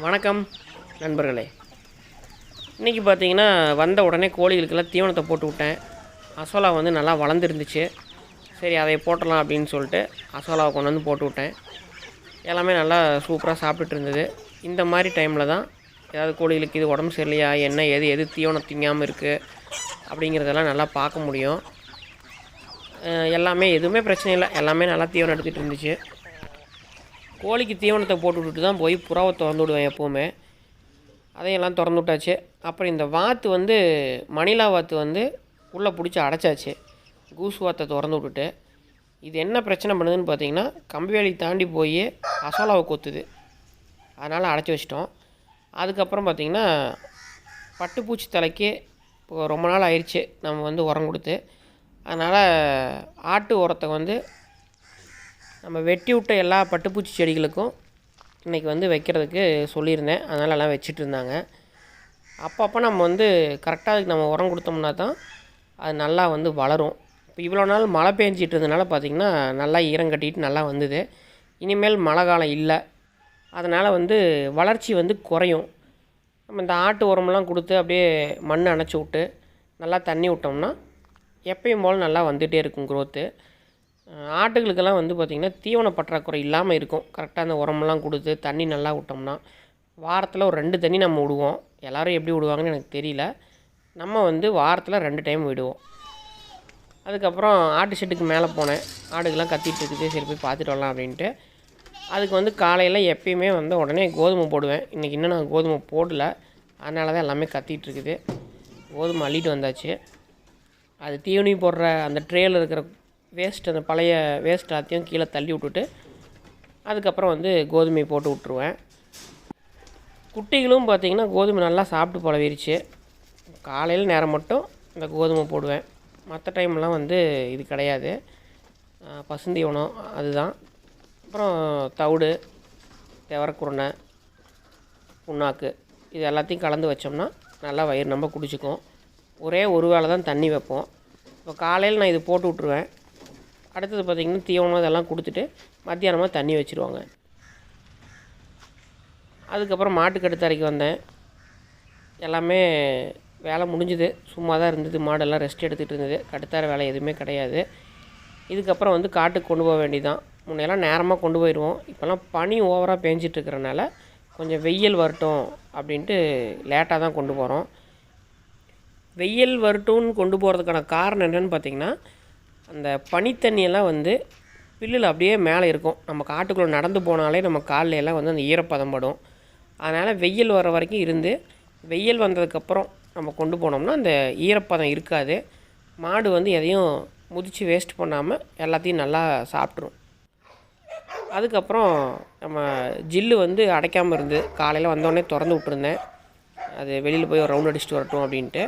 வணக்கம் நண்பர்களே. இன்றைக்கி பார்த்தீங்கன்னா வந்த உடனே கோழிகளுக்கெல்லாம் தீவனத்தை போட்டு விட்டேன். அசோலா வந்து நல்லா வளர்ந்துருந்துச்சு. சரி அதை போட்டலாம் அப்படின்னு சொல்லிட்டு அசோலாவை கொண்டு வந்து போட்டு விட்டேன். எல்லாமே நல்லா சூப்பராக சாப்பிட்டுட்டு இருந்தது. இந்த மாதிரி டைமில் தான் ஏதாவது கோழிகளுக்கு இது உடம்பு சரியில்லையா என்ன எது எது தீவனம் திங்காமல் இருக்குது அப்படிங்கிறதெல்லாம் நல்லா பார்க்க முடியும். எல்லாமே எதுவுமே பிரச்சனை இல்லை. எல்லாமே நல்லா தீவனம் எடுத்துகிட்டு இருந்துச்சு. கோழிக்கு தீவனத்தை போட்டு விட்டுட்டு தான் போய் புறாவை திறந்து விடுவேன் எப்போவுமே. அதையெல்லாம் திறந்து விட்டாச்சு. அப்புறம் இந்த வாத்து வந்து மணிலா வாத்து வந்து உள்ளே பிடிச்சி அடைச்சாச்சு. கூஸ் வாத்தை திறந்து விட்டுட்டு. இது என்ன பிரச்சனை பண்ணுதுன்னு பார்த்தீங்கன்னா கம்பி வேலி தாண்டி போய் அசோலாவை கொத்துது. அதனால் அடைச்சி வச்சிட்டோம். அதுக்கப்புறம் பார்த்திங்கன்னா பட்டுப்பூச்சி தலைக்கு இப்போ ரொம்ப நாள் ஆயிடுச்சு நம்ம வந்து உரம் கொடுத்து. அதனால் ஆட்டு உரத்தை வந்து நம்ம வெட்டி விட்ட எல்லா பட்டுப்பூச்சி செடிகளுக்கும் இன்றைக்கி வந்து வைக்கிறதுக்கு சொல்லியிருந்தேன். அதனால் எல்லாம் வச்சுட்டு இருந்தாங்க அப்பப்போ நம்ம வந்து கரெக்டாக அதுக்கு நம்ம உரம் கொடுத்தோம்னா தான் அது நல்லா வந்து வளரும். இப்போ இவ்வளோ நாள் மழை பெஞ்சிட்டு இருந்தனால பார்த்திங்கன்னா நல்லா ஈரம் கட்டிட்டு நல்லா வந்தது. இனிமேல் மழை காலம் இல்லை. அதனால் வந்து வளர்ச்சி வந்து குறையும். நம்ம இந்த ஆட்டு உரம்லாம் கொடுத்து அப்படியே மண் அணைச்சி விட்டு நல்லா தண்ணி விட்டோம்னா எப்பயும் போல் நல்லா வந்துகிட்டே இருக்கும் க்ரோத்து ஆட்டுகளுக்கெல்லாம் வந்து பார்த்திங்கன்னா தீவன பற்றாக்குறை இல்லாமல் இருக்கும். கரெக்டாக அந்த உரமெல்லாம் கொடுத்து தண்ணி நல்லா விட்டோம்னா வாரத்தில் ஒரு ரெண்டு தண்ணி நம்ம விடுவோம். எல்லோரும் எப்படி விடுவாங்கன்னு எனக்கு தெரியல. நம்ம வந்து வாரத்தில் ரெண்டு டைம் விடுவோம். அதுக்கப்புறம் ஆட்டு ஷெட்டுக்கு மேலே போனேன். ஆடுகள்லாம் கத்திட்டு இருக்குது. சரி போய் பார்த்துட்டு வரலாம் அப்படின்ட்டு. அதுக்கு வந்து காலையில் எப்பயுமே வந்து உடனே கோதுமை போடுவேன். இன்றைக்கி இன்னும் நான் கோதுமை போடல. அதனால தான் எல்லாமே கத்திட்டு இருக்குது. கோதுமை அள்ளிட்டு வந்தாச்சு. அது தீவனி போடுற அந்த ட்ரேயில் இருக்கிற வேஸ்ட் அந்த பழைய வேஸ்ட் எல்லாத்தையும் கீழே தள்ளி விட்டுட்டு அதுக்கப்புறம் வந்து கோதுமை போட்டு விட்ருவேன் குட்டிகளும் பார்த்திங்கன்னா கோதுமை நல்லா சாப்பிட்டு பழகிருச்சு. காலையில் நேரம் மட்டும் இந்த கோதுமை போடுவேன். மற்ற டைம்லாம் வந்து இது கிடையாது. ஆஹ் பசுந்தீவனம் அதுதான். அப்புறம் தவிடு துவரக்குருணை புண்ணாக்கு இது எல்லாத்தையும் கலந்து வச்சோம்னா நல்லா வயிறு நம்ம குடிச்சிக்கும். ஒரே ஒரு வேளை தான் தண்ணி வைப்போம். இப்போ காலையில் நான் இது போட்டு விட்ருவேன் அடுத்தது பார்த்திங்கன்னா தீவனம் இதெல்லாம் கொடுத்துட்டு மத்தியானமாக தண்ணி வச்சுருவாங்க. அதுக்கப்புறம் மாட்டுக்கடுத்தரைக்கு வந்தேன். எல்லாமே வேலை முடிஞ்சுது. சும்மா தான் இருந்தது. மாடெல்லாம் ரெஸ்ட் எடுத்துகிட்டு இருந்தது. கடுத்தார வேலை எதுவுமே கிடையாது. இதுக்கப்புறம் வந்து காட்டுக்கு கொண்டு போக வேண்டியதான் முன்னையெல்லாம் நேரமாக கொண்டு போயிடுவோம் இப்போல்லாம் பனி ஓவராக பேஞ்சிட்டு இருக்கிறனால கொஞ்சம் வெயில் வரட்டும் அப்படின்ட்டு லேட்டாக தான் கொண்டு போகிறோம் வெயில் வரட்டும்னு கொண்டு போகிறதுக்கான காரணம் என்னென்னு பார்த்தீங்கன்னா அந்த பனித்தண்ணியெல்லாம் வந்து பில்லில் அப்படியே மேலே இருக்கும். நம்ம காட்டுக்குள்ளே நடந்து போனாலே நம்ம கால்ல எல்லாம் வந்து அந்த ஈரப்பதம் படும் அதனால் வெயில் வர வரைக்கும் இருந்து வெயில் வந்ததுக்கப்புறம் நம்ம கொண்டு போனோம்னா அந்த ஈரப்பதம் இருக்காது. மாடு வந்து எதையும் முதிச்சு வேஸ்ட் பண்ணாமல் எல்லாத்தையும் நல்லா சாப்பிட்ரும் அதுக்கப்புறம் நம்ம ஜில்லு வந்து அடைக்காமல் இருந்து காலையில் வந்தோடனே திறந்து விட்டுருந்தேன். அது வெளியில் போய் ஒரு ரவுண்ட் அடிச்சுட்டு வரட்டும் அப்படின்ட்டு.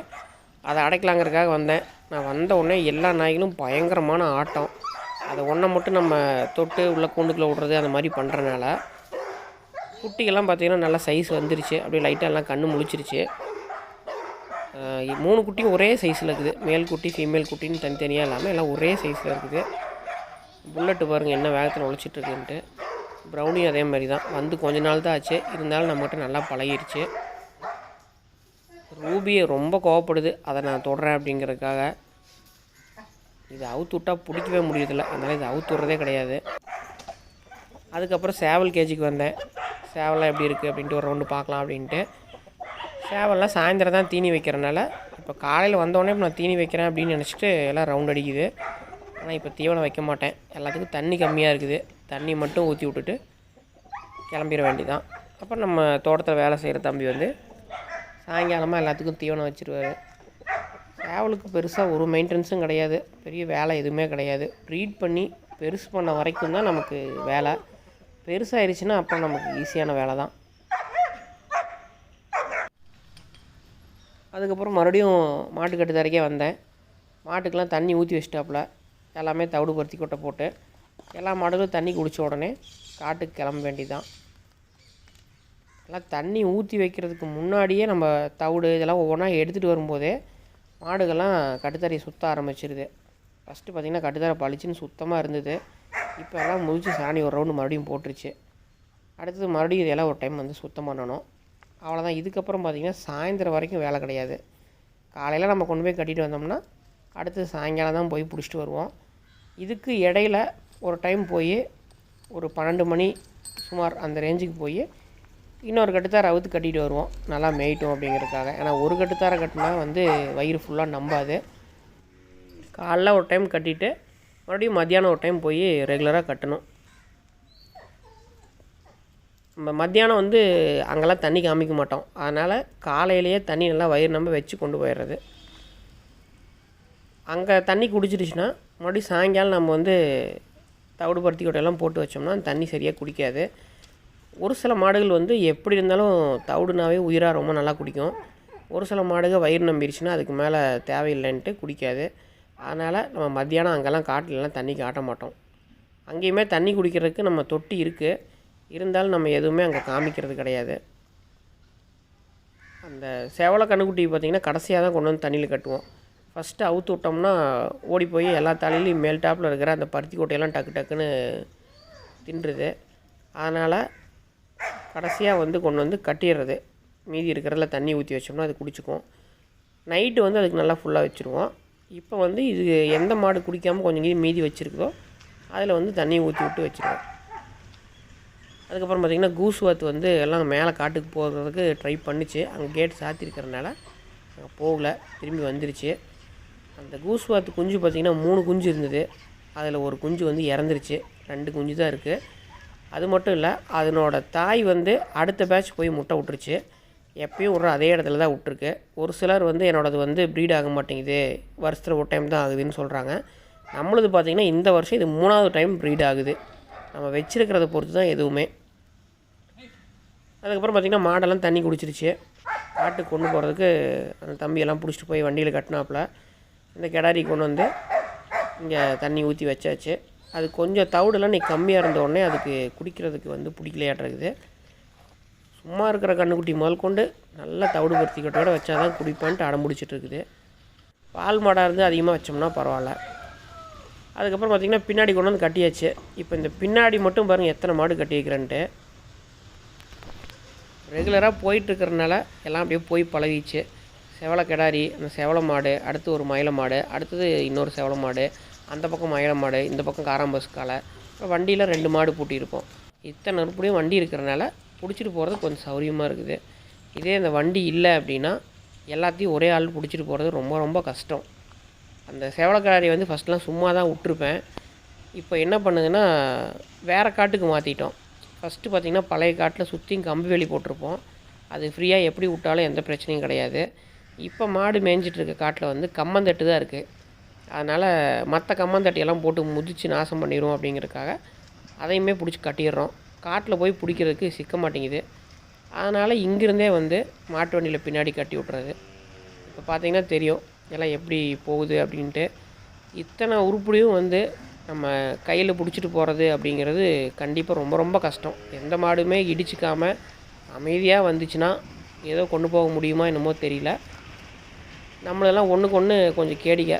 அதை அடைக்கலாங்கிறதுக்காக வந்தேன். நான் வந்த உடனே எல்லா நாய்களும் பயங்கரமான ஆட்டம். அதை ஒன்றை மட்டும் நம்ம தொட்டு உள்ள கூண்டுக்குள்ளே விட்றது அந்த மாதிரி பண்ணுறனால குட்டிகள்லாம் பார்த்திங்கன்னா நல்லா சைஸ் வந்துருச்சு. அப்படியே லைட்டாக எல்லாம் கண்ணு முழிச்சிருச்சு. மூணு குட்டியும் ஒரே சைஸில் இருக்குது. மேல் குட்டி ஃபீமேல் குட்டின்னு தனித்தனியாக இல்லாமல் எல்லாம் ஒரே சைஸில் இருக்குது. புல்லட்டு பாருங்கள் என்ன வேகத்தில் உழைச்சிட்ருக்குன்ட்டு ப்ரௌனியும் அதே மாதிரி தான். வந்து கொஞ்ச நாள் தான் ஆச்சு. இருந்தாலும் நம்மகிட்ட நல்லா பழகிருச்சு. ரூபியை ரொம்ப கோவப்படுது. அதை நான் தொடுறேன் அப்படிங்கிறதுக்காக. இதை அவுத்து விட்டா பிடிக்கவே முடியறதில்ல. அதனால் இதை அவுத்து விட்றதே கிடையாது. அதுக்கப்புறம் சேவல் கேஜிக்கு வந்தேன். சேவலாம் எப்படி இருக்குது அப்படின்ட்டு ஒரு ரவுண்டு பார்க்கலாம் அப்படின்ட்டு. சேவல்லாம் சாயந்தரம் தான் தீனி வைக்கிறனால இப்போ காலையில் வந்தோடனே இப்போ நான் தீனி வைக்கிறேன் அப்படின்னு நினச்சிட்டு எல்லாம் ரவுண்ட் அடிக்குது. ஆனால் இப்போ தீவனம் வைக்க மாட்டேன். எல்லாத்துக்கும் தண்ணி கம்மியாக இருக்குது. தண்ணி மட்டும் ஊற்றி விட்டுட்டு கிளம்பிட வேண்டியதான் அப்புறம் நம்ம தோட்டத்தில் வேலை செய்கிற தம்பி வந்து சாயங்காலமாக எல்லாத்துக்கும் தீவனம் வச்சுருவாரு. சேவலுக்கு பெருசாக ஒரு மெயின்டெனன்ஸும் கிடையாது. பெரிய வேலை எதுவுமே கிடையாது. ப்ரீட் பண்ணி பெருசு பண்ண வரைக்கும் தான் நமக்கு வேலை. பெருசாகிருச்சுன்னா அப்போ நமக்கு ஈஸியான வேலை தான். அதுக்கப்புறம் மறுபடியும் மாட்டுக்கட்டு தரைக்கே வந்தேன். மாட்டுக்கெல்லாம் தண்ணி ஊற்றி வச்சிட்டாப்புல. எல்லாமே தவிடு பருத்தி கொட்டை போட்டு. எல்லா மாடுகளும் தண்ணி குடித்த உடனே காட்டுக்கு கிளம்ப வேண்டியதான் எல்லாம் தண்ணி ஊற்றி வைக்கிறதுக்கு முன்னாடியே நம்ம தவிடு இதெல்லாம் ஒவ்வொன்றா எடுத்துகிட்டு வரும்போதே மாடுகள்லாம் கட்டுத்தரையை சுற்ற ஆரம்பிச்சிருது. ஃபஸ்ட்டு பார்த்திங்கன்னா கட்டுத்தரை பளிச்சுன்னு சுத்தமாக இருந்தது. இப்போ எல்லாம் முடிச்சு சாணி ஒரு ரவுண்டு மறுபடியும் போட்டுருச்சு. அடுத்தது மறுபடியும் இதெல்லாம் ஒரு டைம் வந்து சுத்தம் பண்ணணும். அவ்வளோதான் இதுக்கப்புறம் பார்த்திங்கன்னா சாயந்தரம் வரைக்கும் வேலை கிடையாது. காலையில் நம்ம கொண்டு போய் கட்டிட்டு வந்தோம்னா அடுத்து சாயங்காலம் தான் போய் பிடிச்சிட்டு வருவோம். இதுக்கு இடையில ஒரு டைம் போய் ஒரு பன்னெண்டு மணி சுமார் அந்த ரேஞ்சுக்கு போய் இன்னொரு கட்டுத்தாரை அவுத்து கட்டிட்டு வருவோம். நல்லா மேய்ட்டும் அப்படிங்கிறதுக்காக. ஏன்னா ஒரு கட்டுத்தாரை கட்டினா வந்து வயிறு ஃபுல்லாக நம்பாது. காலைல ஒரு டைம் கட்டிட்டு மறுபடியும் மத்தியானம் ஒரு டைம் போய் ரெகுலராக கட்டணும். நம்ம மத்தியானம் வந்து அங்கெல்லாம் தண்ணி காமிக்க மாட்டோம். அதனால் காலையிலேயே தண்ணி நல்லா வயிறு நம்ப வச்சு கொண்டு போயிடுறது அங்கே தண்ணி குடிச்சிருச்சுன்னா மறுபடியும் சாயங்காலம் நம்ம வந்து தவிடு பருத்தி கொட்டையெல்லாம் போட்டு வச்சோம்னா தண்ணி சரியாக குடிக்காது. ஒரு சில மாடுகள் வந்து எப்படி இருந்தாலும் தவிடுனாவே உயிராக ரொம்ப நல்லா குடிக்கும். ஒரு சில மாடுகள் வயிறு நம்பிடுச்சுன்னா அதுக்கு மேலே தேவையில்லைன்ட்டு குடிக்காது. அதனால் நம்ம மத்தியானம் அங்கெல்லாம் காட்டிலலாம் தண்ணி காட்ட மாட்டோம். அங்கேயுமே தண்ணி குடிக்கிறதுக்கு நம்ம தொட்டி இருக்குது இருந்தாலும் நம்ம எதுவுமே அங்கே காமிக்கிறது கிடையாது. அந்த சேவலை கண்ணுக்குட்டி பார்த்திங்கன்னா கடைசியாக தான் கொண்டு வந்து தண்ணியில் கட்டுவோம். ஃபஸ்ட்டு அவுத்து விட்டோம்னா ஓடி போய் எல்லா தலையிலையும் மேல் டாப்பில் இருக்கிற அந்த பருத்தி கொட்டையெல்லாம் டக்கு டக்குன்னு தின்றுது. அதனால் கடைசியாக வந்து கொண்டு வந்து கட்டிடுறது. மீதி இருக்கிறதுல தண்ணி ஊற்றி வச்சோம்னா அது குடிச்சுக்கும். நைட்டு வந்து அதுக்கு நல்லா ஃபுல்லாக வச்சுருவோம். இப்போ வந்து இது எந்த மாடு குடிக்காமல் கொஞ்சம் கீழே மீதி வச்சுருக்குதோ அதில் வந்து தண்ணியை ஊற்றி விட்டு வச்சுருவோம். அதுக்கப்புறம் பார்த்திங்கன்னா கூசுவாத்து வந்து எல்லாம் மேலே காட்டுக்கு போகிறதுக்கு ட்ரை பண்ணிச்சு. அங்கே கேட் சாத்திருக்கிறனால அங்கே போகல. திரும்பி வந்துருச்சு. அந்த கூசுவாத்து குஞ்சு பார்த்திங்கன்னா மூணு குஞ்சு இருந்தது. அதில் ஒரு குஞ்சு வந்து இறந்துருச்சு. ரெண்டு குஞ்சு தான் இருக்குது அது மட்டும் இல்லை அதனோட தாய் வந்து அடுத்த பேட்ச் போய் முட்டை விட்டுருச்சு. எப்பயும் விட்ற அதே இடத்துல தான் விட்ருக்கு ஒரு சிலர் வந்து என்னோடது வந்து ப்ரீட் ஆக மாட்டேங்குது. வருஷத்தில் ஒரு டைம் தான் ஆகுதுன்னு சொல்கிறாங்க நம்மளது பார்த்திங்கன்னா இந்த வருஷம் இது மூணாவது டைம் ப்ரீட் ஆகுது. நம்ம வச்சுருக்கிறத பொறுத்து தான் எதுவுமே. அதுக்கப்புறம் பார்த்திங்கன்னா மாடெல்லாம் தண்ணி குடிச்சிருச்சு. காட்டுக்கு கொண்டு போகிறதுக்கு அந்த தம்பியெல்லாம் பிடிச்சிட்டு போய் வண்டியில் கட்டினாப்புல. இந்த கிடாரி கொண்டு வந்து இங்கே தண்ணி ஊற்றி வச்சாச்சு. அது கொஞ்சம் தவிடெல்லாம் நீ கம்மியாக இருந்த உடனே அதுக்கு குடிக்கிறதுக்கு வந்து பிடிக்கலையாட்ருக்குது சும்மா இருக்கிற கண்ணுக்குட்டி முதல் கொண்டு நல்லா தவிடு பருத்தி கட்டோட வச்சா தான் குடிப்பான்ட்டு அடம் இருக்குது பால் மாடாக இருந்து அதிகமாக வச்சோம்னா பரவாயில்ல. அதுக்கப்புறம் பார்த்திங்கன்னா பின்னாடி கொண்டு வந்து கட்டியாச்சு. இப்போ இந்த பின்னாடி மட்டும் பாருங்கள் எத்தனை மாடு கட்டி வைக்கிறேன்ட்டு. ரெகுலராக போயிட்டுருக்கறனால எல்லாம் அப்படியே போய் பழகிச்சு. செவலை கிடாரி அந்த செவலை மாடு அடுத்து ஒரு மயில மாடு அடுத்தது இன்னொரு செவலை மாடு அந்த பக்கம் மயில மாடு இந்த பக்கம் காராம்பஸ் காலை வண்டியில் ரெண்டு மாடு பூட்டியிருப்போம். இத்தனை நெருப்புடையும் வண்டி இருக்கிறனால பிடிச்சிட்டு போகிறது கொஞ்சம் சௌரியமாக இருக்குது. இதே இந்த வண்டி இல்லை அப்படின்னா எல்லாத்தையும் ஒரே ஆள் பிடிச்சிட்டு போகிறது ரொம்ப ரொம்ப கஷ்டம். அந்த செவலக்கிடாரி வந்து ஃபஸ்ட்லாம் சும்மா தான் விட்ருப்பேன் இப்போ என்ன பண்ணுதுன்னா வேறு காட்டுக்கு மாற்றிட்டோம் ஃபஸ்ட்டு பார்த்திங்கன்னா பழைய காட்டில் சுற்றியும் கம்பி வேலி போட்டிருப்போம். அது ஃப்ரீயாக எப்படி விட்டாலும் எந்த பிரச்சனையும் கிடையாது. இப்போ மாடு மேய்ஞ்சிட்டு இருக்க காட்டில் வந்து கம்மந்தட்டு தான் இருக்குது அதனால் மற்ற கம்மந்தட்டியெல்லாம் போட்டு முதிச்சு நாசம் பண்ணிடும் அப்படிங்கிறதுக்காக அதையுமே பிடிச்சி கட்டிடுறோம். காட்டில் போய் பிடிக்கிறதுக்கு சிக்க மாட்டேங்குது. அதனால் இங்கிருந்தே வந்து மாட்டு வண்டியில் பின்னாடி கட்டி விட்றது இப்போ பார்த்தீங்கன்னா தெரியும் எல்லாம் எப்படி போகுது அப்படின்ட்டு. இத்தனை உருப்படியும் வந்து நம்ம கையில் பிடிச்சிட்டு போகிறது அப்படிங்கிறது கண்டிப்பாக ரொம்ப ரொம்ப கஷ்டம். எந்த மாடுமே இடிச்சிக்காமல் அமைதியாக வந்துச்சுன்னா ஏதோ கொண்டு போக முடியுமா என்னமோ தெரியல. நம்மளெல்லாம் ஒன்றுக்கு ஒன்று கொஞ்சம் கேடிக்க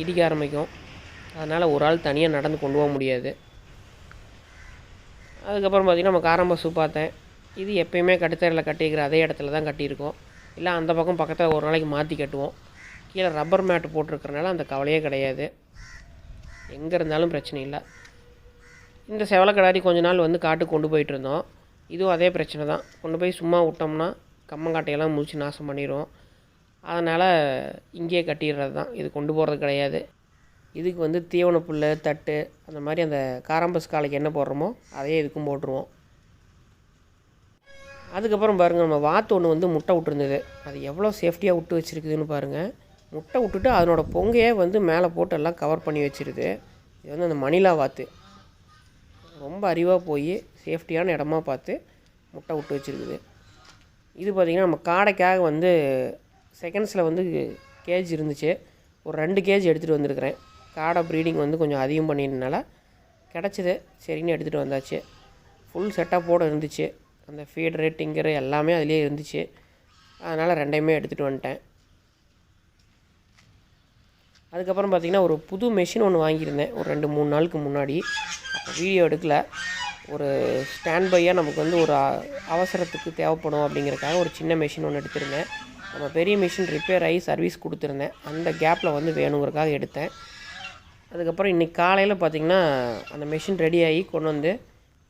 இடிக்க ஆரம்பிக்கும். அதனால் ஒரு ஆள் தனியாக நடந்து கொண்டு போக முடியாது. அதுக்கப்புறம் பார்த்திங்கன்னா நம்ம காரம்பசு பார்த்தேன். இது எப்பயுமே கட்டுத்தரையில் கட்டிக்கிற அதே இடத்துல தான் கட்டியிருக்கோம். இல்லை அந்த பக்கம் பக்கத்தில் ஒரு நாளைக்கு மாற்றி கட்டுவோம். கீழே ரப்பர் மேட்டு போட்டிருக்கிறனால அந்த கவலையே கிடையாது. எங்கே இருந்தாலும் பிரச்சனை இல்லை. இந்த செவலக்கடாரி கொஞ்ச நாள் வந்து காட்டுக்கு கொண்டு போயிட்டு இருந்தோம். இதுவும் அதே பிரச்சனை தான். கொண்டு போய் சும்மா விட்டோம்னா கம்மங்காட்டையெல்லாம் முடிச்சு நாசம் பண்ணிடுவோம் அதனால் இங்கேயே கட்டிடுறது தான். இது கொண்டு போகிறது கிடையாது. இதுக்கு வந்து தீவன புல் தட்டு அந்த மாதிரி அந்த காராம்பஸ் காலைக்கு என்ன போடுறோமோ அதையே இதுக்கும் போட்டுருவோம். அதுக்கப்புறம் பாருங்கள் நம்ம வாத்து ஒன்று வந்து முட்டை விட்டுருந்தது. அது எவ்வளோ சேஃப்டியாக விட்டு வச்சுருக்குதுன்னு பாருங்கள் முட்டை விட்டுட்டு அதனோட பொங்கையே வந்து மேலே போட்டு எல்லாம் கவர் பண்ணி வச்சிருது. இது வந்து அந்த மணிலா வாத்து. ரொம்ப அறிவாக போய் சேஃப்டியான இடமா பார்த்து முட்டை விட்டு வச்சுருக்குது. இது பார்த்திங்கன்னா நம்ம காடைக்காக வந்து செகண்ட்ஸில் வந்து கேஜ் இருந்துச்சு. ஒரு ரெண்டு கேஜ் எடுத்துகிட்டு வந்திருக்கிறேன். காடை ப்ரீடிங் வந்து கொஞ்சம் அதிகம் பண்ணியிருந்தனால கிடச்சிது. சரின்னு எடுத்துகிட்டு வந்தாச்சு. ஃபுல் செட்டப்போடு இருந்துச்சு. அந்த ஃபீடரு டிங்கரு எல்லாமே அதிலே இருந்துச்சு. அதனால் ரெண்டையுமே எடுத்துகிட்டு வந்துட்டேன். அதுக்கப்புறம் பார்த்திங்கன்னா ஒரு புது மெஷின் ஒன்று வாங்கியிருந்தேன். ஒரு ரெண்டு மூணு நாளுக்கு முன்னாடி. அப்போ வீடியோ எடுக்கல. ஒரு ஸ்டாண்ட் பையாக நமக்கு வந்து ஒரு அவசரத்துக்கு தேவைப்படும் அப்படிங்கிறக்காக ஒரு சின்ன மெஷின் ஒன்று எடுத்திருந்தேன். நம்ம பெரிய மிஷின் ரிப்பேர் ஆகி சர்வீஸ் கொடுத்துருந்தேன். அந்த கேப்பில் வந்து வேணுங்கிறக்காக எடுத்தேன். அதுக்கப்புறம் இன்றைக்கி காலையில் பார்த்திங்கன்னா அந்த மிஷின் ரெடி ஆகி கொண்டு வந்து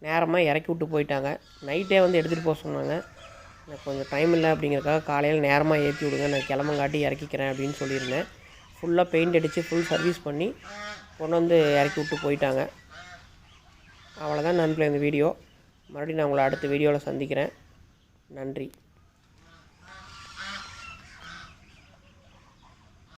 நேரமாக இறக்கி விட்டு போயிட்டாங்க. நைட்டே வந்து எடுத்துகிட்டு போக சொன்னாங்க. எனக்கு கொஞ்சம் டைம் இல்லை அப்படிங்கிறக்காக காலையில் நேரமாக ஏற்றி விடுங்க நான் கிளம்பங்காட்டி இறக்கிக்கிறேன் அப்படின்னு சொல்லியிருந்தேன். ஃபுல்லாக பெயிண்ட் அடித்து ஃபுல் சர்வீஸ் பண்ணி கொண்டு வந்து இறக்கி விட்டு போயிட்டாங்க. அவ்வளோதான் நண்பில் இந்த வீடியோ. மறுபடியும் நான் உங்களை அடுத்த வீடியோவில் சந்திக்கிறேன். நன்றி.